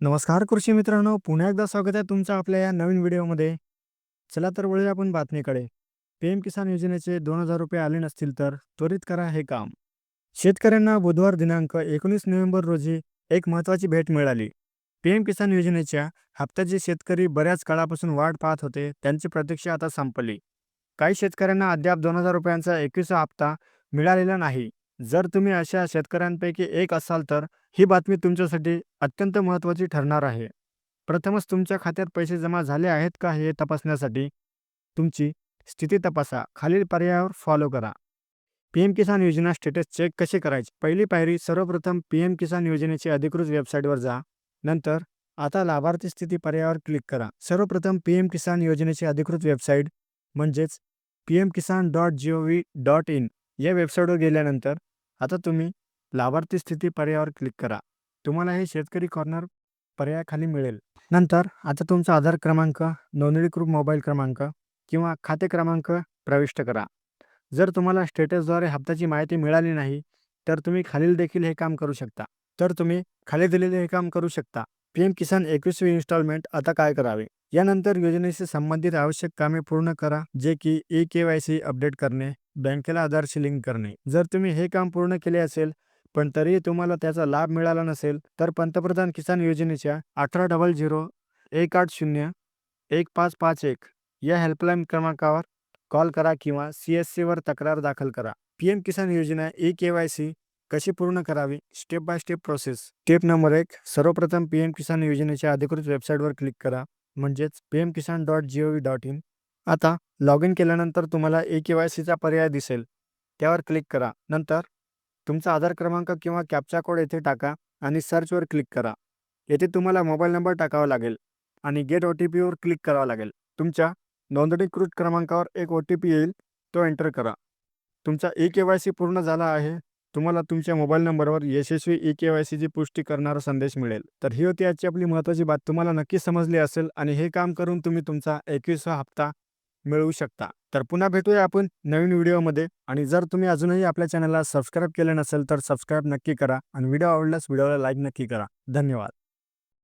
नमस्कार कृषी मित्रांनो. पुन्हा एकदा स्वागत आहे तुमचं आपल्या या नवीन व्हिडिओमध्ये. चला तर वळूया आपण बातमीकडे. पी एम किसान योजनेचे दोन हजार रुपये आले नसतील तर त्वरित करा हे काम. शेतकऱ्यांना बुधवार दिनांक एकोणीस नोव्हेंबर रोजी एक महत्त्वाची भेट मिळाली. पी एम किसान योजनेच्या हप्त्याचे शेतकरी बऱ्याच काळापासून वाट पाहत होते त्यांची प्रतीक्षा आता संपली. काही शेतकऱ्यांना अद्याप दोन हजार रुपयांचा एकवीसा हप्ता मिळालेला नाही. जर तुम्ही अशा शेतकऱ्यांपैकी एक असाल तर ही बातमी तुमच्यासाठी अत्यंत महत्त्वाची ठरणार आहे. प्रथमच तुमच्या खात्यात पैसे जमा झाले आहेत का हे तपासण्यासाठी? तुमची स्थिती तपासा. खालील पर्यायावर फॉलो करा. पी एम किसान योजना स्टेटस चेक कसे करायचे? पहिली पायरी सर्वप्रथम पी एम किसान योजनेची अधिकृत वेबसाईटवर जा. नंतर आता लाभार्थी स्थिती पर्यायावर क्लिक करा. सर्वप्रथम पी एम किसान योजनेची अधिकृत वेबसाईट म्हणजेच P M Kisan dot G O V dot in या वेबसाईटवर गेल्यानंतर आता तुम्ही लाभार्थी स्थिती पर्यायावर क्लिक करा. तुम्हाला हे शेतकरी कॉर्नर पर्यायाखाली मिळेल. नंतर आता तुमचा आधार क्रमांक नोंदणीकृत मोबाईल क्रमांक किंवा खाते क्रमांक प्रविष्ट करा. जर तुम्हाला स्टेटसद्वारे हप्त्याची माहिती मिळाली नाही तर तुम्ही खालील देखील हे काम करू शकता. तर तुम्ही खाली दिलेले हे काम करू शकता. पी एम किसान एकवीसवी इन्स्टॉलमेंट आता काय करावे? यानंतर योजनेशी संबंधित आवश्यक कामे पूर्ण करा जे की E K Y C update करणे बँकेला आधारशी लिंक करणे. जर तुम्ही हे काम पूर्ण केले असेल पण तरीही तुम्हाला त्याचा लाभ मिळाला नसेल तर पंतप्रधान किसान योजनेच्या अठरा डबल झिरो एक आठ शून्य एक पाच पाच एक या हेल्पलाईन क्रमांकावर कॉल करा किंवा सी एस सीवर तक्रार दाखल करा. पी एम किसान योजना ई के वाय सी कशी पूर्ण करावी? Step by step process. Step number एक सर्वप्रथम पी एम किसान योजनेच्या अधिकृत वेबसाईटवर क्लिक करा. म्हणजेच P M Kisan dot G O V dot in आता लॉग इन केल्यानंतर तुम्हाला ए के वाय सीचा पर्याय दिसेल. त्यावर क्लिक करा. नंतर तुमचा आधार क्रमांक किंवा कॅप्चा कोड येथे टाका आणि सर्चवर क्लिक करा. येथे तुम्हाला मोबाईल नंबर टाकावा लागेल आणि गेट ओ टी पीवर क्लिक करावा लागेल. तुमच्या नोंदणीकृत क्रमांकावर एक ओ टी पी येईल तो एंटर करा. तुमचा ई के वाय सी पूर्ण झाला आहे. तुम्हाला तुमच्या मोबाईल नंबरवर यशस्वी ई के वाय सीची पुष्टी करणारा संदेश मिळेल. तर ही होती आजची आपली महत्त्वाची बात तुम्हाला नक्की समजली असेल आणि हे काम करून तुम्ही तुमचा एकवीसवा हप्ता मिळवू शकता. तर पुन्हा भेटूया आपण नवीन व्हिडिओमध्ये. आणि जर तुम्ही अजूनही आपल्या चॅनलला सबस्क्राईब केलं नसेल तर सबस्क्राईब नक्की करा. आणि व्हिडिओ आवडल्यास व्हिडिओला लाईक नक्की करा. धन्यवाद.